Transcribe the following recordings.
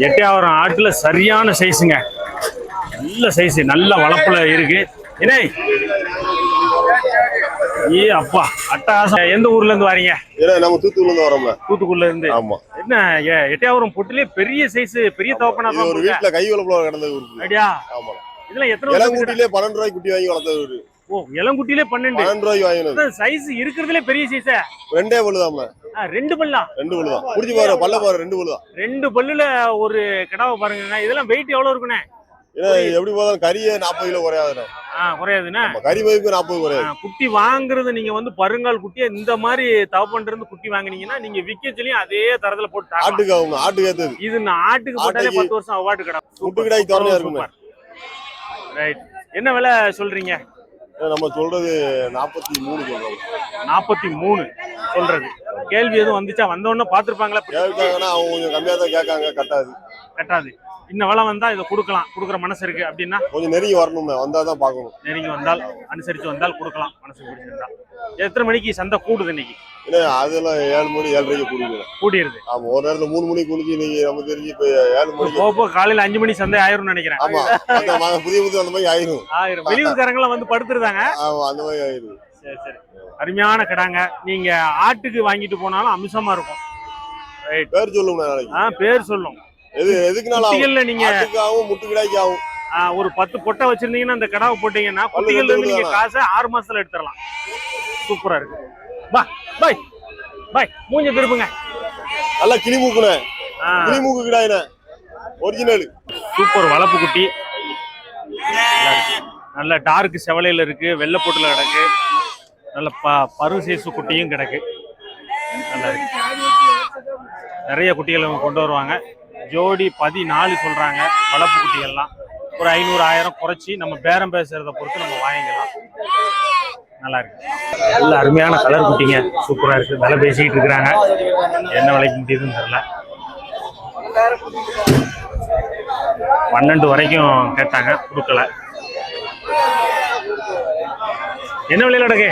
எட்டையாவரம் ஆட்டுல சரியான சைஸுங்க நல்ல சைஸ் நல்ல வளப்புல இருக்கு. இணை ஏ அப்பா அட்டகாசம். எந்த ஊர்ல இருந்து வரீங்க? நம்ம தூத்துக்குள்ள இருந்து வரோம்ல. தூத்துக்குள்ள இருந்து. ஆமா. என்ன எ- எட்டையாவரம் பொட்டிலே பெரிய சைஸ் பெரிய தோப்பனா ஒரு வீட்டுல கை வளப்புல கிடந்தது ஐடியா ஆமா. இதெல்லாம் எத்தனை பன்னெண்டு ரூபாய்க்கு குட்டி வாங்கி வளர்த்தது ஓ இளங்குட்டிலே பன்னெண்டு. பன்னெண்டு ரூபாய்க்கு வாங்கினது. சைஸ் இருக்கிறதுலே பெரிய சைஸ் ரெண்டே பல்லுதாம்ல ரெண்டு பல்லா? ரெண்டு பல்லுதான் புடிச்சு பாரு பல்ல பாரு ரெண்டு பல்லுதான் ரெண்டு பல்லுல ஒரு கிடாவை பாருங்க இதெல்லாம் வெயிட் எவ்வளவு இருக்குண்ணே? எப்படி போதாலும் கறியே நாற்பது கிலோ குறையாதுண்ணே. குறையாதுண்ணே? கறி மதிப்பு நாற்பது குறையாது. குட்டி வாங்குறது நீங்க வந்து பருங்கால் குட்டியை இந்த மாதிரி தவப்பன்ட்டு இருந்து குட்டி வாங்குனீங்கன்னா நீங்க விக்கச்சுலயும் அதே தரத்துல போட்டு. ஆட்டுக்கு அவங்க ஆட்டுக்கு ஏத்தது. இது நான் ஆட்டுக்கு போட்டாலே பத்து வருஷம் அவார்டு கடை முட்டு கிடாய் திறமையா இருக்குமே ரைட் என்ன விலை சொல்றீங்க? நம்ம சொல்றது நாற்பத்தி மூணு சொல்றோம். நாற்பத்தி மூணு சொல்றது. கேள்வி எதுவும் வந்துச்சா? வந்த உடனே பாத்துருப்பாங்களா கேட்காங்கன்னா அவங்க கொஞ்சம் கம்மியா தான் கேட்காங்க கட்டாது. கட்டாது இந்த விலை வந்தா இதை கொடுக்கலாம் கொடுக்குற மனசு இருக்கு அப்படின்னா கொஞ்சம் நெருங்கி வரணுமே வந்தா தான் பார்க்கணும். நெருங்கி வந்தால் அனுசரிச்சு வந்தால் கொடுக்கலாம் மனசு பிடிச்சிருந்தா. எத்தனை மணிக்கு சந்தை கூடுது இன்னைக்கு? அதெல்லாம் ஏழு மணி ஏழரைக்கு குடிக்கணும் கூடியிருது ஆமா ஒரு நேரத்துல மூணு மணிக்கு குடிச்சு இன்னைக்கு நம்ம தெரிஞ்சு இப்ப ஏழு மணிக்கு போக காலையில அஞ்சு மணி சந்தை ஆயிரும்னு நினைக்கிறேன். ஆமா புதிய புதிய அந்த மாதிரி ஆயிரும். ஆயிரம். வெளியூர்காரங்க எல்லாம் வந்து படுத்துருந்தாங்க ஆமா அந்த மாதிரி ஆயிரும். சரி சரி. அருமையான கிடாங்க. நீங்க ஆட்டுக்கு வாங்கிட்டு போனாலும் அம்சமா இருக்கும். பேர் சொல்லுங்க பேர் சொல்லும். எது எதுக்குனாலும் ஆகும். குட்டிகள்ல நீங்க ஆட்டுக்கு ஆகும் முட்டு கிடாய்க்கு ஆகும் ஆ, ஒரு பத்து பொட்டை வச்சிருந்தீங்கன்னா அந்த கடாவை போட்டீங்கன்னா குட்டிகள்ல இருந்து நீங்க காசை ஆறு மாசத்துல எடுத்துடலாம். சூப்பரா இருக்கு. பா பாய் பாய் மூஞ்ச திருப்புங்க. நல்லா கிளி மூக்குனே கிளி மூக்கு கிடாயினே ஒரிஜினல் சூப்பர் வளப்பு குட்டி. நல்லா டார்க் செவலையில இருக்கு வெள்ளை பொட்டுல கிடக்கு. நல்ல ப பரு சைசு குட்டியும் கிடக்கு. நல்லா இருக்கு. நிறைய குட்டிகள் கொண்டு வருவாங்க. ஜோடி பதினாலு சொல்றாங்க வளர்ப்பு குட்டிகள்லாம். ஒரு ஐநூறு ஆயிரம் குறைச்சி நம்ம பேரம் பேசுறத பொறுத்து நம்ம வாங்கிக்கலாம். நல்லா இருக்கு. நல்ல அருமையான கலர் குட்டிங்க. சூப்பரா இருக்கு. விலை பேசிக்கிட்டு இருக்கிறாங்க. என்ன விலைக்கு முடியுதுன்னு தெரியல. பன்னெண்டு வரைக்கும் கேட்டாங்க கொடுக்கல. என்ன விலையில கிடக்கு?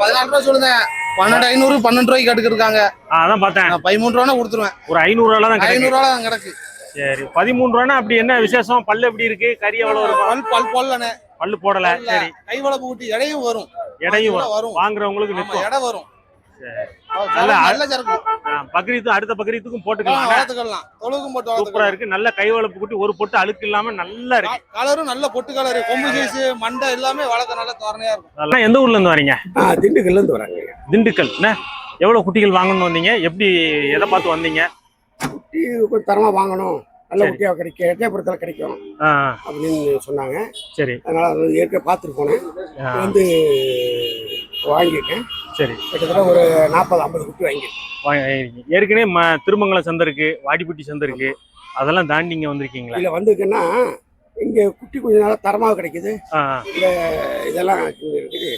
பதினாலு ரூபா சொல்லுங்க. பன்னெண்டு ஐநூறு பன்னெண்டு ரூபாய்க்கு கட்டுக்கிருக்காங்க அதான் பார்த்தேன். பதிமூணு ரூபா கொடுத்துருவேன். ஒரு ஐநூறு தான் ஐநூறு ரூபா தான் கிடக்கு. சரி பதிமூணு அப்படி என்ன விசேஷம்? பல்லு எப்படி இருக்கு? கறி எவ்வளவு இருக்கும்? பல் பல் பொல்லனே பல்லு போடல சரி. கை வளப்பு ஊட்டி எடையும் வரும். எடையும் வரும். வாங்குறவங்களுக்கு எடை வரும். சரி. நல்ல சரக்கு பக்ரீத்து அடுத்த பக்ரீத்துக்கும் போட்டுக்கலாம். வளர்த்துக்கலாம். தொழுகும் போட்டு சூப்பரா இருக்கு. நல்ல கை வளர்ப்பு குட்டி ஒரு பொட்டு அழுக்கு இல்லாம நல்லா இருக்கு. கலரும் நல்ல பொட்டு கலரு கொம்பு சைஸ் மண்டை எல்லாமே வளர்க்க நல்ல தோரணையா இருக்கும். எந்த ஊர்ல இருந்து வரீங்க? ஆ திண்டுக்கல்ல இருந்து வராங்க திண்டுக்கல். என்ன எவ்வளவு குட்டிகள் வாங்கணும்னு வந்தீங்க? எப்படி எதை பார்த்து வந்தீங்க? குட்டி கொஞ்சம் தரமா வாங்கணும். நல்ல. குட்டியா கிடைக்கும் எட்டயபுரத்தில் கிடைக்கும் அப்படின்னு சொன்னாங்க. சரி. அதனால அது ஏற்கனவே பார்த்துட்டு போனேன். வந்து வாங்கியிருக்கேன். சரி. கிட்டத்தட்ட ஒரு நாற்பது ஐம்பது குட்டி வாங்கியிருக்கேன். வாங்க- ஏற்கனவே ம திருமங்கலம் சந்தை இருக்கு வாடிப்பட்டி சந்தை இருக்கு. அதெல்லாம் தாண்டி இங்க வந்திருக்கீங்களா? இதில் வந்துக்குன்னா இங்கே குட்டி கொஞ்சம் நல்லா தரமாக கிடைக்குது. இந்த இதெல்லாம் இருக்குது.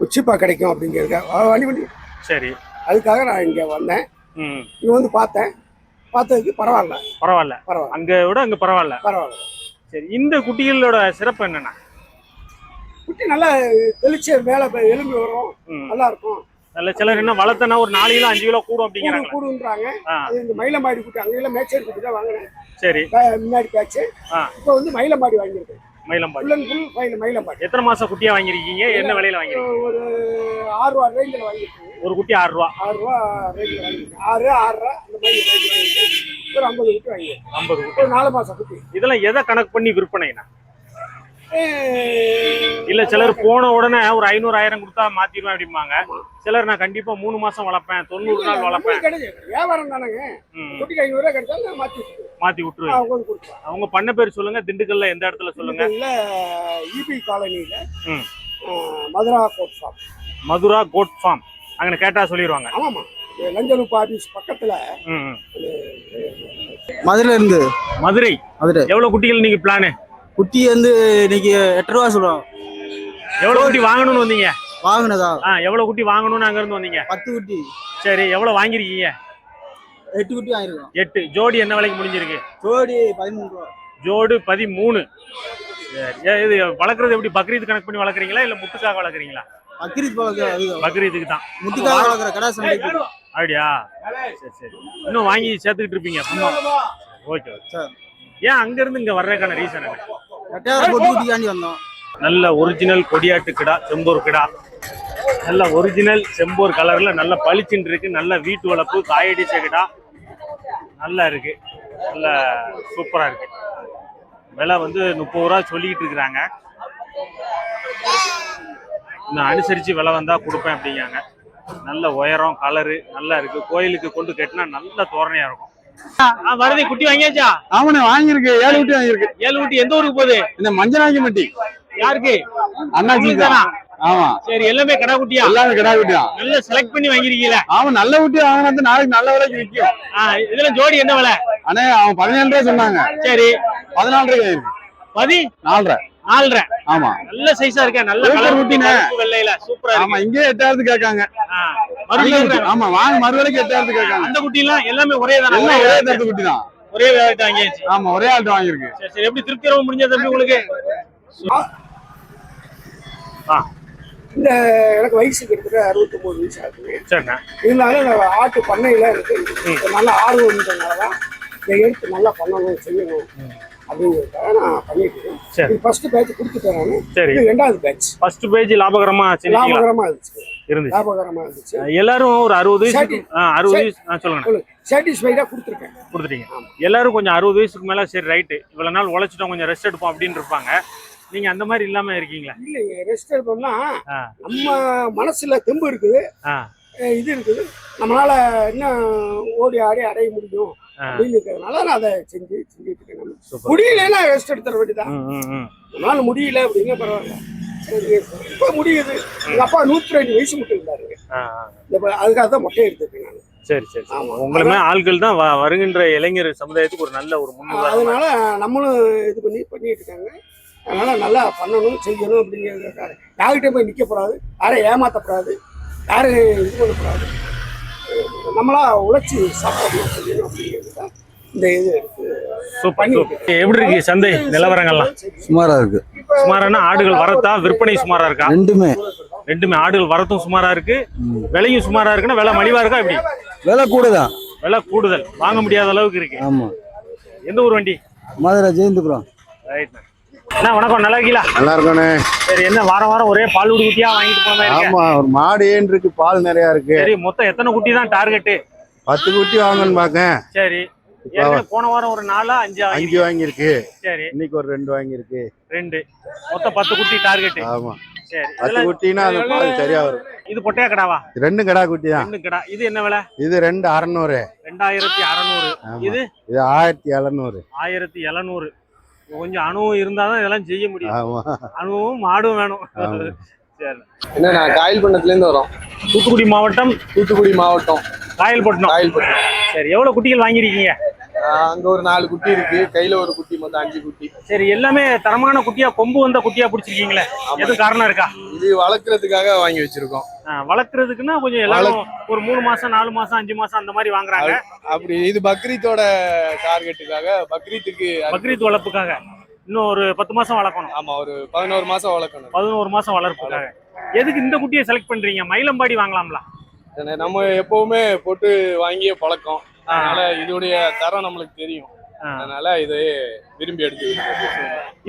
குச்சிப்பா கிடைக்கும் அப்படிங்கிறதுக்காக வண்டி வண்டி. சரி. அதுக்காக நான் இங்கே வந்தேன். இங்கே வந்து பார்த்தேன். பார்த்ததுக்கு பரவாயில்ல. பரவாயில்ல. பரவாயில்ல. அங்க விட அங்க பரவாயில்ல. பரவாயில்ல. சரி இந்த குட்டிகளோட சிறப்பு என்னன்னா? குட்டி நல்லா தெளிச்சு மேலே எலும்பி வரும். நல்லா இருக்கும் நல்ல சிலர் என்ன வளர்த்தனா ஒரு நாலு கிலோ அஞ்சு கிலோ கூடும் கூடு அப்படிங்கிறாங்களா கூடுன்றாங்க. அது இந்த மயிலமாடி குட்டி அங்கெல்லாம் மேச்சேரி குட்டி தான் வாங்கினேன். சரி. முன்னாடி பேச்சு. இப்போ வந்து மயிலமாடி வாங்கியிருக்கேன் மயிலம்பாடி ஃபுல் அண்ட் ஃபுல் மயில மயிலமாடி எத்தனை மாசம் குட்டியா வாங்கிருக்கீங்க என்ன விலையில வாங்கிருக்கீங்க ஒரு ஆறு ரூபா ரேஞ்சில் வாங்கியிருக்கேன் ஒரு குட்டி ஆறு ரூபா. ஆறு ரூபா ரேஞ்சில் வாங்கியிருக்கேன் ஆறு ஆறரை அந்த மாதிரி ஒரு ஐம்பது குட்டி வாங்கியிருக்கேன் ஐம்பது குட்டி. நாலு மாசம் குட்டி. இதெல்லாம் எதை கணக்கு பண்ணி விற்பனைனா? இல்ல சிலர் போன உடனே ஒரு ஐநூறு ஆயிரம் கொடுத்தா மாத்திடுவேன் அப்படிம்பாங்க. சிலர் நான் கண்டிப்பா மூணு மாசம் வளர்ப்பேன் தொண்ணூறு நாள் வளர்ப்பேன். வியாபாரம் தானேங்க. ஐநூறு கிடைச்சா மாற்றி மாத்தி விட்டுருவேன். அவங்க பண்ண பேர் சொல்லுங்க திண்டுக்கல்ல எந்த இடத்துல சொல்லுங்க? இல்லை இபி காலனியில் ம். Madura coat shop Madura coat farm. அங்க கேட்டா சொல்லிடுவாங்க ஆமாம்மா. லஞ்சலூப்பு ஆஃபீஸ் பக்கத்தில். மதுரையில இருந்து? மதுரை. மதுரை. எவ்வளவு குட்டிகள் நீங்க பிளானு குட்டி வந்து இன்னைக்கு எட்டு ரூபா சொல்லுவோம் எவ்வளவு குட்டி வாங்கணும்னு வந்தீங்க? வாங்கினதா? ஆ எவ்வளவு குட்டி வாங்கணும்னு அங்க இருந்து வந்தீங்க? பத்து குட்டி. சரி எவ்வளவு வாங்கிருக்கீங்க எட்டு குட்டி வாங்கிருக்கோம் எட்டு. ஜோடி என்ன விலைக்கு முடிஞ்சிருக்கு? ஜோடி பதிமூணு ரூபா. ஜோடு பதிமூணு. சரி. இது வளர்க்குறது எப்படி? பக்ரீத் கணக்கு பண்ணி வளர்க்குறீங்களா? இல்ல முட்டுக்காக வளர்க்குறீங்களா? பக்ரீத் பக்ரீத்துக்கு தான். முத்துக்காக வளர்க்குற கடை சந்தைக்கு அப்படியா? சரி சரி. இன்னும் வாங்கி சேர்த்துக்கிட்டு இருப்பீங்க ஓகே ஓகே. ஏன் அங்க இருந்து இங்க வர்றதுக்கான ரீசன் என்ன? வந்தோம். நல்ல ஒரிஜினல் கொடியாட்டு கிடா செம்பூர் கிடா. நல்ல ஒரிஜினல் செம்பூர் கலர்ல நல்ல பளிச்சுன்னு இருக்கு. நல்ல வீட்டு வளர்ப்பு காயடிச்ச கிடா. நல்லா இருக்கு. நல்ல சூப்பரா இருக்கு. விலை வந்து முப்பது ரூபா சொல்லிக்கிட்டு இருக்கிறாங்க. இன்னும் அனுசரிச்சு விலை வந்தா கொடுப்பேன் அப்படிங்காங்க நல்ல உயரம் கலரு நல்லா இருக்கு. கோயிலுக்கு கொண்டு கட்டினா நல்ல தோரணையா இருக்கும். வருது குட்டி வாங்கியாச்சா? ஆமாண்ணே வாங்கியிருக்கு. ஏழு குட்டி வாங்கியிருக்கு. ஏழு குட்டி எந்த ஊருக்கு போகுது? இந்த மஞ்சள் மட்டி யாருக்கு? அண்ணாச்சி தானா? ஆமா. சரி எல்லாமே கடா குட்டியா எல்லாமே கிடா குட்டி தான் நல்லா செலக்ட் பண்ணி வாங்கிருக்கீங்களா? ஆமா நல்ல குட்டி வாங்கினது நாளைக்கு நல்ல விலைக்கு விற்கும் இதுல ஜோடி என்ன விலை? அண்ணே அவன் பதினேழு ரூபாய் சொன்னாங்க. சரி. பதினாலு ரூபாய் இருக்கு பதி? நாலரை. நாலரை. ஆமா. நல்ல சைஸா இருக்கா நல்ல கலர் குட்டிண்ணே. குட்டி வெள்ளையில. சூப்பரா ஆமா இங்கே எட்டாயிரத்து கேட்காங்க. ஆமா வாங்க மறுவேலைக்கு எட்டாயிரத்து கேட்காங்க. அந்த குட்டி எல்லாம் எல்லாமே ஒரே தானே? ஒரே தரத்து குட்டி தான். ஒரே வேலைக்கு வாங்கியாச்சு. ஆமா ஒரே ஆள்கிட்ட வாங்கியிருக்கு. சரி சரி எப்படி திருப்தி ரொம்ப முடிஞ்ச தம்பி உங்களுக்கு? இந்த எனக்கு வயசு கிட்டத்தட்ட அறுபத்தொம்போது வயசு ஆகுது. இருந்தாலும் இந்த ஆட்டு பண்ணையில் எனக்கு நல்ல ஆர்வம் இருந்ததுனால தான் இதை எடுத்து நல்லா பண்ணணும் செய்யணும் அப்படிங்கிறதுக்காக நான் பண்ணிட்டு இருக்கேன் ஃபர்ஸ்ட் பேட்ச் கொடுத்துட்டேன் நான். சரி. ரெண்டாவது பேட்ச் ஃபர்ஸ்ட் பேஜ் லாபகரமா லாபகரமாக இருந்துச்சு. இருந்துச்சு. லாபகரமாக இருந்துச்சு. எல்லாரும் ஒரு அறுபது வயசு. அறுபது வயசு சொல்லுங்க. சாட்டிஸ்ஃபைடாக கொடுத்துருக்கேன். கொடுத்துட்டீங்க. எல்லாரும் கொஞ்சம் அறுபது வயசுக்கு மேல சரி ரைட்டு இவ்வளவு நாள் உழைச்சிட்டோம் கொஞ்சம் ரெஸ்ட் எடுப்போம் அப்படின்னு இருப்பாங்க. நீங்க அந்த மாதிரி இல்லாம இருக்கீங்களா? இல்லைங்க ரெஸ்ட் எடுப்போம்னா. நம்ம மனசுல தெம்பு இருக்குது. இது இருக்குது. நம்மளால இன்னும் ஓடி ஆடி அடைய முடியும். அப்படின்னு இருக்கிறதுனால நான் அதை செஞ்சு செஞ்சுட்டு இருக்கேன் முடியலன்னா ரெஸ்ட் எடுத்துற வேண்டியதான் நம்மளால முடியல அப்படிங்க பரவாயில்ல. இப்ப முடியுது. எங்க அப்பா நூத்தி ரெண்டு வயசு மட்டும் இருந்தாரு. ஆ ஆ. இந்த ப- அதுக்காக தான் மொட்டை எடுத்துருக்கேன் நான். சரி சரி. உங்களுமே ஆட்கள் தான் வருகின்ற இளைஞர் சமுதாயத்துக்கு ஒரு நல்ல ஒரு முன்னுதாரணம் அதனால நம்மளும் இது பண்ணி பண்ணிட்டு இருக்காங்க. அதனால நல்லா பண்ணணும் செய்யணும் அப்படிங்கிறதுக்காக யார்கிட்ட போய் நிற்கக்கூடாது யாரையும் ஏமாற்றக்கூடாது யாரையும் இது பண்ணக்கூடாது. நம்மளா உழைச்சி சாப்பிடணும் செய்யணும் அப்படிங்கிறது தான் இந்த இது. சூப்பர் எப்படி இருக்கு சந்தை நிலவரங்கள்லாம்? சுமாரா இருக்கு. சுமாரான? ஆடுகள் வரத்தா விற்பனை சுமாரா இருக்கா? ரெண்டுமே. ரெண்டுமே. ஆடுகள் வரத்தும் சுமாரா இருக்கு. விலையும் சுமாரா இருக்குன்னா விலை மலிவா இருக்கா எப்படி? விலை கூட தான் விலை கூடுதல். வாங்க முடியாத அளவுக்கு இருக்கு. ஆமா. எந்த ஊர் வண்டி? மதுரை ஜெயந்திபுரம். ரைட் அண்ணா வணக்கம். நல்லா இருக்கீங்களா? நல்லா இருக்கண்ணே. சரி என்ன வாரம் வாரம் ஒரே பால் குடி குட்டியா வாங்கிட்டு போன மாதிரி ஆமா ஒரு மாடு ஏன் இருக்கு பால் நிறைய இருக்கு. சரி மொத்தம் எத்தனை குட்டி தான் டார்கெட் பத்து குட்டி வாங்கன்னு பாக்கேன் சரி. போன வாரம் ஒரு நாலா அஞ்சு அஞ்சு வாங்கி வாங்கியிருக்கு. சரி. இன்னைக்கு ஒரு ரெண்டு வாங்கியிருக்கு. ரெண்டு. மொத்தம் பத்து குட்டி டார்கெட் ஆமா. சரி. பத்து குட்டினா அந்த பால் சரியா வரும். இது பொட்டையா கடாவா? ரெண்டு கடா குட்டி தான். ரெண்டு கடா. இது என்ன விலை? இது ரெண்டு அறநூறு. ரெண்டாயிரத்தி அறநூறு. இது? இது ஆயிரத்தி எழுநூறு. ஆயிரத்தி எழுநூறு. கொஞ்சம் அணுவும் இருந்தாதான் இதெல்லாம் செய்ய முடியும். ஆமா. அணுவும் மாடும் வேணும். என்ன நான் காயல்பட்டினத்துல இருந்து வரோம். தூத்துக்குடி மாவட்டம். தூத்துக்குடி மாவட்டம். காயல்பட்டினம். காயல்பட்டினம். சரி எவ்வளவு குட்டிகள் வாங்கியிருக்கீங்க? அங்க ஒரு நாலு குட்டி இருக்கு. கையில ஒரு குட்டி மொத்தம் அஞ்சு குட்டி. சரி எல்லாமே தரமான குட்டியா கொம்பு வந்த குட்டியா பிடிச்சிருக்கீங்களே? எதுவும் காரணம் இருக்கா? இது வளர்க்கறதுக்காக வாங்கி வச்சிருக்கோம். வளர்க்கறதுக்குன்னா கொஞ்சம் எல்லாரும் ஒரு மூணு மாசம் நாலு மாசம் அஞ்சு மாசம் அந்த மாதிரி வாங்குறாங்க. அப்படி இது பக்ரீத்தோட டார்கெட்டுக்காக பக்ரீத்துக்கு பக்ரீத் வளர்ப்புக்காக. இன்னும் ஒரு பத்து மாசம் வளர்க்கணும். ஆமா ஒரு பதினோரு மாசம் வளர்க்கணும். பதினோரு மாசம் வளர்ப்புக்காக. எதுக்கு இந்த குட்டியை செலக்ட் பண்றீங்க? மயிலம்பாடி வாங்கலாம்ல. நம்ம எப்பவுமே போட்டு வாங்கிய பழக்கம். அதனால இதோடைய தரம் நம்மளுக்கு தெரியும். அதனால இதை விரும்பி எடுத்து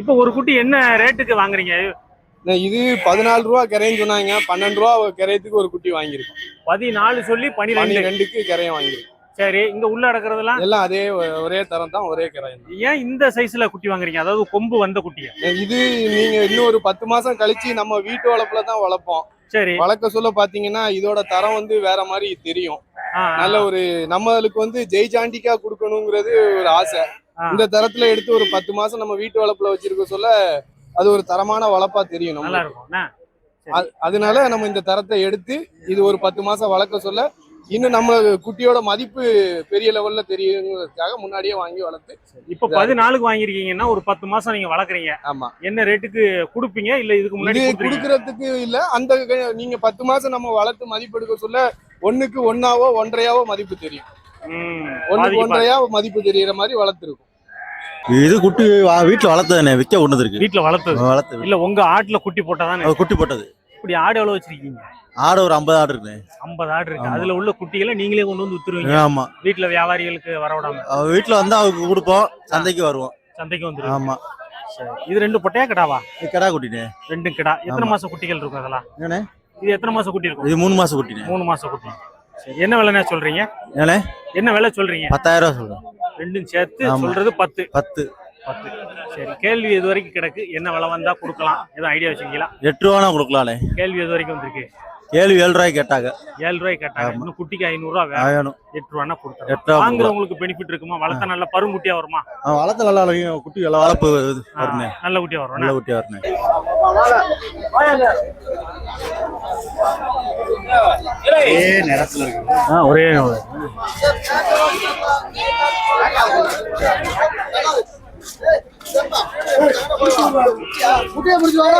இப்போ ஒரு குட்டி என்ன ரேட்டுக்கு வாங்குறீங்க? இது பதினாலு ரூபா கிரைன்னு சொன்னாங்க. பன்னெண்டு ரூபா கிரையத்துக்கு ஒரு குட்டி வாங்கியிருக்கோம். பதினாலு சொல்லி பனிரெண்டு. பன்னிரெண்டுக்கு கிரையம் வாங்கியிருக்கோம். சரி இங்க உள்ள அடக்கிறதெல்லாம்? எல்லாம் அதே ஒரே தரம் தான் ஒரே கிரையம் ஏன் இந்த சைஸ்ல குட்டி வாங்குறீங்க? அதாவது கொம்பு வந்த குட்டியை? இது நீங்க இன்னும் ஒரு பத்து மாசம் கழிச்சு நம்ம வீட்டு வளர்ப்புல தான் வளர்ப்போம். சரி. வளர்க்க சொல்ல பாத்தீங்கன்னா இதோட தரம் வந்து வேற மாதிரி தெரியும். நல்ல ஒரு நம்மளுக்கு வந்து ஜெய்ஜாண்டிக்கா கொடுக்கணுங்கிறது ஒரு ஆசை. இந்த தரத்துல எடுத்து ஒரு பத்து மாசம் நம்ம வீட்டு வளர்ப்புல வச்சிருக்க சொல்ல அது ஒரு தரமான வளர்ப்பா தெரியும் நம்ம? அதனால நம்ம இந்த தரத்தை எடுத்து இது ஒரு பத்து மாசம் வளர்க்க சொல்ல இன்னும் நம்ம குட்டியோட மதிப்பு பெரிய லெவல்ல தெரியுங்கிறதுக்காக முன்னாடியே வாங்கி வளர்த்து இப்ப பதினாலுக்கு வாங்கிருக்கீங்கன்னா ஒரு பத்து மாசம் நீங்க வளர்க்குறீங்க. ஆமா. என்ன ரேட்டுக்கு கொடுப்பீங்க? இல்ல இதுக்கு முன்னாடி குடுக்கறதுக்கு இல்ல. அந்த நீங்க பத்து மாசம் நம்ம வளர்த்து மதிப்பு எடுக்க சொல்ல ஒண்ணுக்கு ஒன்னாவோ ஒன்றையாவோ மதிப்பு தெரியும். ஒண்ணுக்கு. ஒன்றையா மதிப்பு தெரியற மாதிரி வளர்த்துருக்கும். இது குட்டி வீட்டுல வளர்த்ததுண்ணே விற்க கொண்டது இருக்கு. வீட்டுல வளர்த்தது. வளர்த்தது. இல்ல உங்க ஆட்டுல குட்டி போட்டாதானே அது குட்டி போட்டது. இப்படி ஆடு எவ்வளவு வச்சிருக்கீங்க? ஆடு ஒரு ஐம்பது ஆடு இருக்குண்ணே. ஐம்பது ஆடு இருக்கு. அதுல உள்ள குட்டிகளை நீங்களே கொண்டு வந்து வித்துருவீங்க. ஆமா. வீட்டுல வியாபாரிகளுக்கு வரவிடாம வீட்டுல வந்து அவருக்கு கொடுப்போம். சந்தைக்கு வருவோம். சந்தைக்கு வந்துருவீங்க. ஆமா. சரி. இது ரெண்டு பொட்டையா கிடாவா? இது கிடா குட்டினே ரெண்டும் கிடா. எத்தனை. மாசம் குட்டிகள் இருக்கும் அதெல்லாம்? ஏண்ணே இது எத்தனை மாசம் குட்டி இருக்கும்? இது மூணு மாசம் குட்டினே மூணு மாசம் குட்டி. சரி. என்ன விலைண்ணே சொல்றீங்க? என்ன விலை சொல்றீங்க? பத்தாயிரம் ரூபா சொல்றேன் ரெண்டும் சேர்த்து. சொல்றது பத்து. பத்து. பத்து. சரி கேள்வி இது வரைக்கும் கிடக்கு? என்ன விலை வந்தா கொடுக்கலாம்? எதுவும் ஐடியா வச்சுக்கீங்களா எட்டு ரூபானா கொடுக்கலாண்ணே கேள்வி இது வரைக்கும் வந்திருக்கு? ஏழு ஏழு ரூபாய்க்கு கேட்டாங்க. ஏழு ரூபாய் கேட்டாங்க. இன்னும் குட்டிக்கு ஐநூறு ரூபா வேணும். எட்டு ரூபானா கொடுத்தோம் எட்டு ரூபா. வாங்குறவங்களுக்கு பெனிஃபிட் இருக்குமா? வளர்த்தா நல்ல பருங்குட்டியா வருமா? வளர்த்து நல்லா இருக்கும். குட்டி எல்லாம் வளர்ப்பு ஆ, வருண்ணே நல்ல குட்டியா வரும் நல்ல குட்டியா வருண்ணே ஒரே குட்டியை பிடிச்சி வாங்க